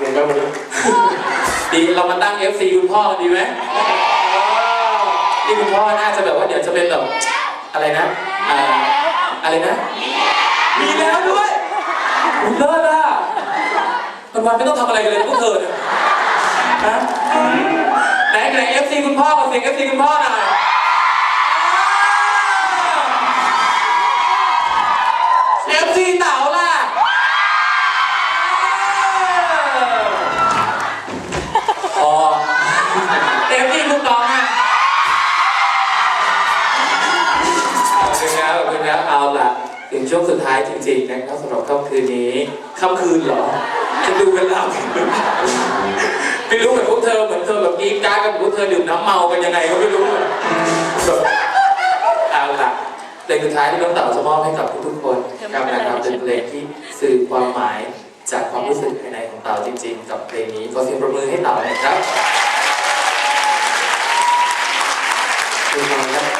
เรียนก็ม่รู้ดีเรามาตั้ง FC คุณพ่อกันดีไหมนี่คุณพ่อน่าจะแบบว่าเดี๋ยวจะเป็นแบบอะไรนะอ่าอะไรนะ มีแล้วด้วยคุณเลิศอะวันวันๆไม่ต้องทำอะไรกันเลยพวกเธอเนี่ยฮะไหนไหน FC คุณพ่อกับเสียง FC คุณพ่อหน่อ ถึงช่วงสุดท้ายจริงๆนะครับสำหรับค่ำคืนนี้ค่ำคืนเหรอจะดูเวลาผิดหรือเปล่าไม่รู้เหมือนพวกเธอเหมือนเธอแบบกรีดกรารกับพวกเธอดื่มน้ำเมากันยังไงก็ไม่รู้แบบเอาล่ะเพลงสุดท้ายที่น้องเต๋าจะมอบให้กับทุกๆคนกับนะครับเป็นเพลงที่สื่อความหมายจากความรู้สึกภายในของเต๋าจริง ๆ กับเพลงนี้ขอเสียงปรบมือให้เต๋าหน่อยครับ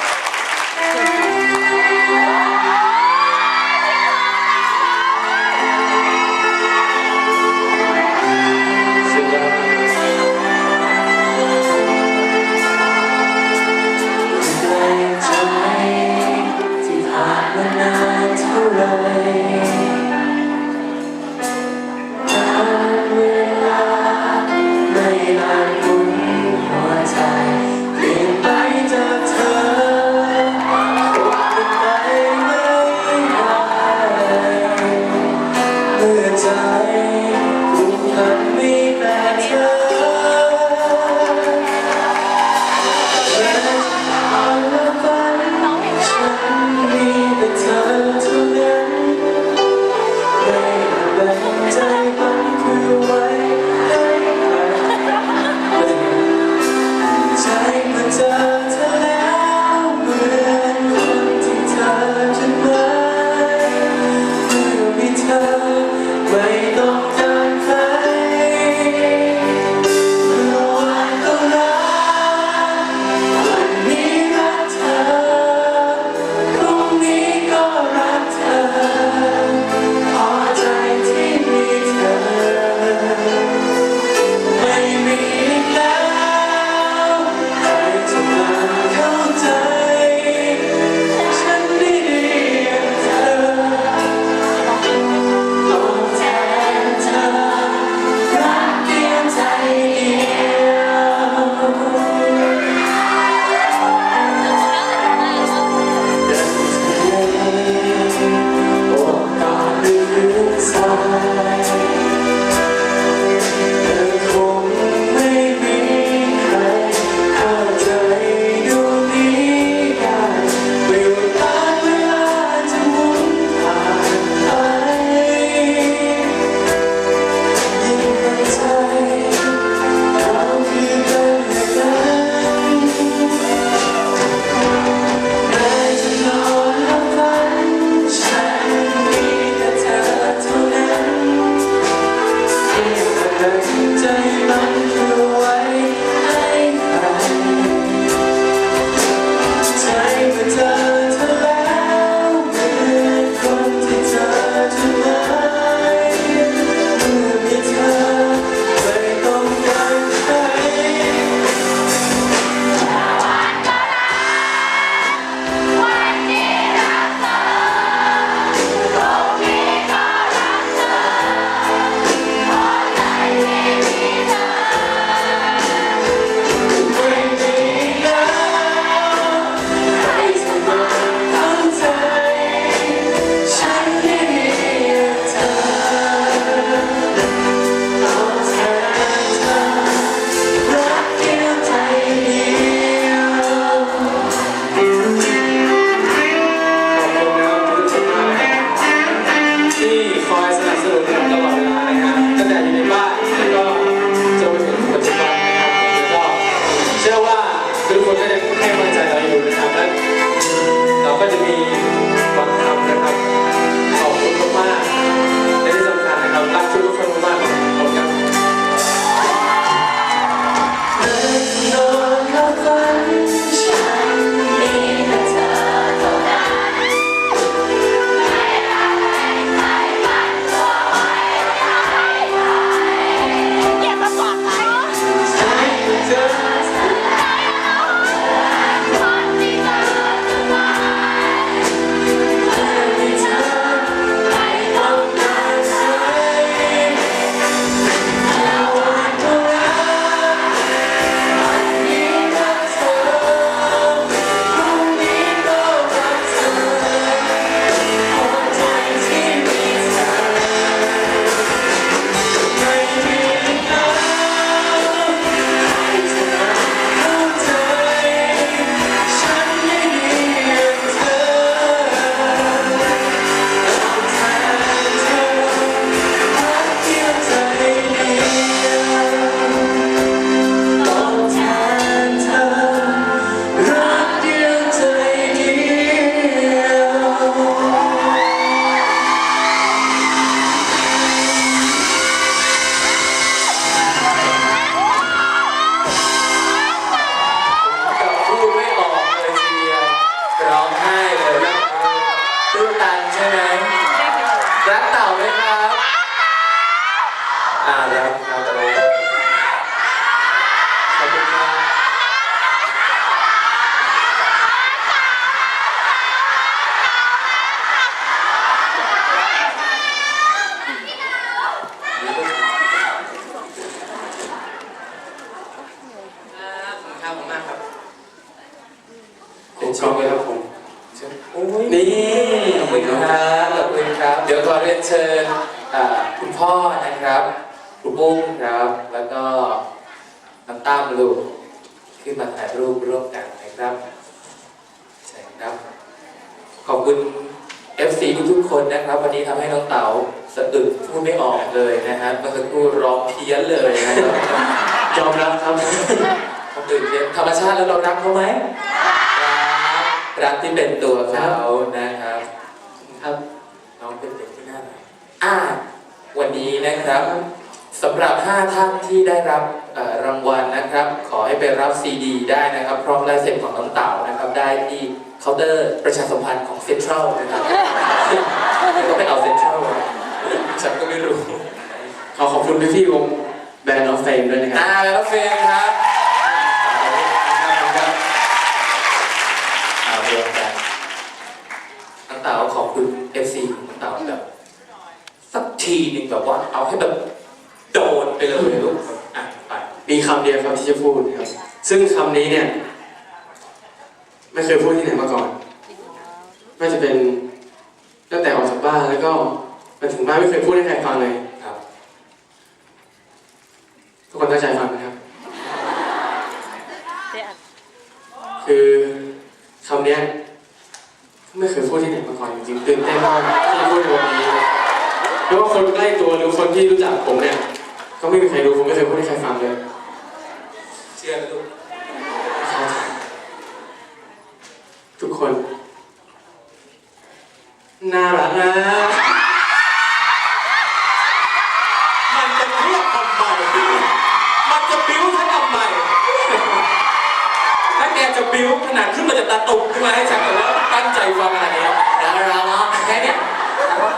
ญคุณพ่อนะครับครูปุ้มครับ แล้วก็น้ำตามลูกขึ้นมาถ่ายรูปร่วมกันนะครับใช่ครับ ขอบคุณ FC ทุกๆคนนะครับ วันนี้ทำให้น้องเต๋าสะอึกพูดไม่ออกเลยนะฮะเมื่อสักครู่ร้องเพี้ยนเลยนะครับยอมรับครับเขาตื่นเต้นธรรมชาติแล้วเรารักเขาไหมรักรักที่เป็นตัวเขานะครับครับ อ่าวันนี้นะครับสำหรับ 5 ท่านที่ได้รับเอ่อรางวัลนะครับ ขอให้ไปรับซีดี ได้นะครับ พร้อมลายเซ็นของน้องเต่านะครับ ได้ที่เคาน์เตอร์ประชาสัมพันธ์ของเซ็นทรัลนะครับแล้วก็ไปเอาเซ็นทรัลฉันก็ไม่รู้ ขอขอบคุณพี่พี่ๆวงแบรนด์ออฟเฟมด้วยนะครับอ่าแล้วเฟรมครับครับเอารวมกันน้องเต๋าขอบคุณ FC ของน้องเต๋าแบบสัก ทีหนึ่งแบบว่าเอาให้แบบโดนไปเลยลูกอะไปมีคำเดียวครับที่จะพูดนะครับ ซึ่งคำนี้เนี่ย ไม่เคยพูดที่ไหนมาก่อนไม่จะเป็นตั้งแต่ออกจากบ้านแล้วก็มาถึงบ้านไม่เคยพูดให้ใครฟังเลย ครับ ทุกคนตั้งใจฟังนะครับ คือคำเนี้ยไม่เคยพูดที่ไหนมาก่อนจริงๆตื่นเต้นมากที่พูดในวันนี้ไม่ว่าคนใกล้ตัวหรือคนที่รู้จักผมเนี่ย ก็ไม่มีใครรู้ผมไม่เคยพูดให้ใครฟังเลยเชื่อไหมลูกทุกคน น่ารักนะมันจะเครียดทำไมมันจะบิ้วฉันทำไมถ้าแกจะบิ้วขนาดขึ้นมาจากตาตุ่มขึ้นมาให้ฉันแต่ว่าตั้งใจฟังขนาดนี้แล้วเราเนาะแค่เนี้ย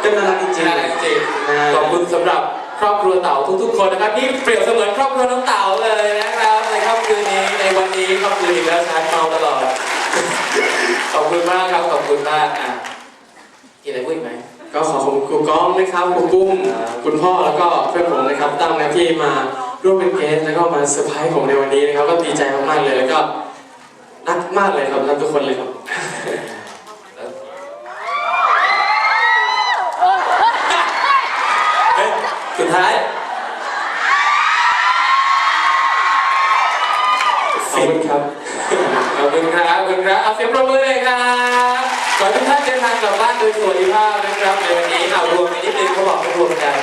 ก็น่ารักจริงน่ารักจริงๆขอบคุณสำหรับ ครอบครัวเต่าทุกๆ คนนะครับนี่เปรียบเสมือนครอบครัวน้องเต่าเลยนะครับในค่ำคืนนี้ในวันนี้ค่ำคืนอีกแล้วชาร์จเมาตลอดขอบคุณมากครับขอบคุณมากอะมีอะไรพูดอีกไหมก็ขอขอบคุณครูก้องนะครับครูปุ้มคุณพ่อแล้วก็เพื่อนผมนะครับตั้งนะที่มาร่วมเป็นเกสแล้วก็มาเซอร์ไพรส์ผมในวันนี้นะครับก็ดีใจมากๆเลยแล้วก็รักมากเลยครับรักทุกคนเลยครับ เฮ้ยสุดท้าย ขอบคุณครับ ขอบคุณครับ ขอบคุณครับ เอาเสียงปรบมือเลยครับ ขอให้ทุกท่านเดินทางกลับบ้านโดยสวัสดิภาพนะครับในวันนี้เอารวมไปนิดนึงเขาบอกให้รวมกัน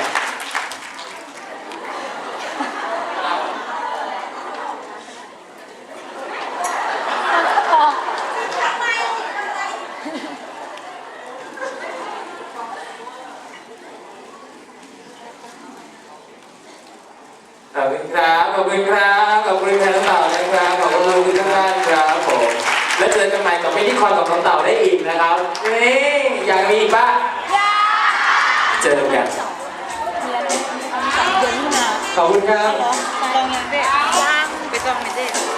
นี่อยากมีอีกปะอยากเจอกันขอบคุณครับไปต้องไม่เด็